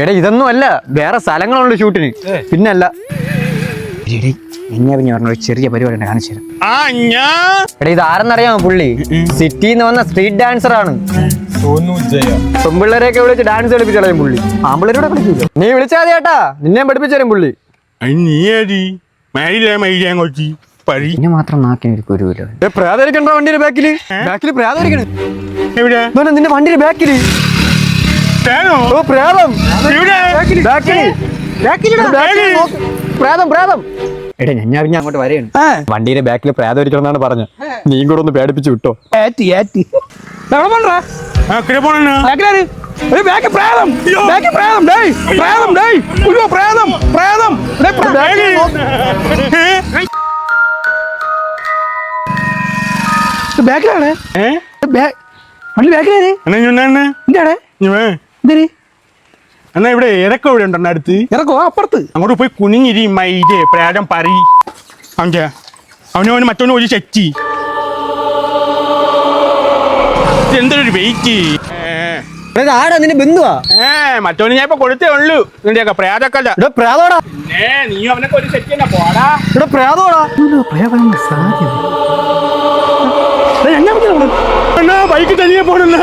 എടാ ഇതൊന്നും അല്ല. വേറെ സ്ഥലങ്ങളുണ്ട് ഷൂട്ടിന്. പിന്നല്ല. പറഞ്ഞ ഒരു ചെറിയ പരിപാടി ഉണ്ട്, കാണിച്ചു തരാം. എടാ ഇത് ആരെന്നറിയാമോ പുള്ളി സിറ്റിന്ന് വന്ന സ്ട്രീറ്റ് ഡാൻസർ ആണ്. പെമ്പിള്ളേരെയൊക്കെ വിളിച്ച് ഡാൻസ് കളിപ്പിച്ചു കളയും പുള്ളി. ആമ്പിള്ളേരോടെ കളിക്കൂല. നീ വിളിച്ചാൽ മതി ചേട്ടാ നിന്നെ പഠിപ്പിച്ചു തരും പുള്ളി. പിന്നെ മാത്രം നാക്കിന് കുരുവില്ല. വണ്ടിയുടെ ബാക്കിൽ? ബാക്കിൽ നിന്റെ വണ്ടിയുടെ ബാക്കിൽ. ഓ പ്രേതം എവിടെ ബാക്കിൽ ബാക്കിൽ ബാക്കിൽ നോക്ക്. പ്രേതം പ്രേതം. എടാ ഞാൻ പിന്നെ അങ്ങോട്ട് വരെയാണ്. വണ്ടിയുടെ ബാക്കിൽ പ്രേതം എന്നാണ് പറഞ്ഞു നീ കൂടെ ഒന്ന് പേടിപ്പിച്ച് വിട്ടോ. ഏറ്റി പ്രേതം. പ്രേതം ഡേയ്. പ്രേതം ഡേയ്. പ്രേതം പ്രേതം. ബാക്കിലാണ്. ബാക്കിലാണ്. എന്താണ് എന്താണ് എന്നാ ഇവിടെ ഇറക്കം ഇവിടെ ഉണ്ടോ അടുത്ത്? ഇറക്കോ അപ്പുറത്ത്. അങ്ങോട്ട് പോയി കുനിഞ്ഞിരി മൈജെ പ്രാരം പറി അവന്റെ അവന് അവന് മറ്റവന് ഒരു ചെച്ചി എന്തൊരു വെയിറ്റ് ആടാ നിന്റെ ബന്ധുവാ? ഏ മറ്റവന് ഞാൻ ഇപ്പൊ കൊടുത്തേ ഉള്ളൂ. നിന്റെയൊക്കെ പ്രേതൊക്കെ അല്ല ഇവിടെ പ്രേതോടാ ഏ നീ അവനൊക്കെ ഒരു ചെച്ചി തന്നെ പോടാ. ഇവിടെ പ്രേതോടാ എന്നെ എന്നാ ബൈക്ക് തനിയെ പോണെന്നാ